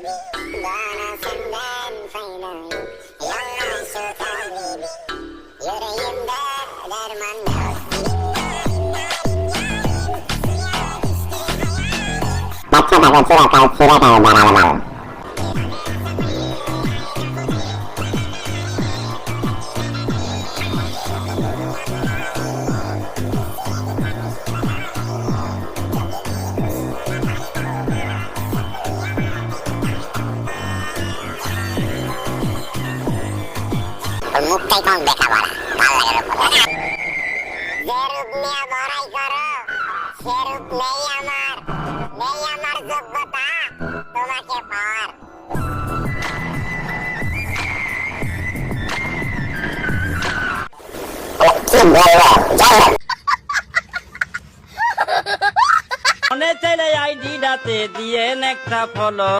บันแดนไฟหน่อยต่อไปนเที่บัตรที่เาช้ที่เราใช้บานาลมั তোর মুখটাই কম দেখা বড়া ভালো লাগে যে মনে আইডিটাতে দিয়ে একটা ফলো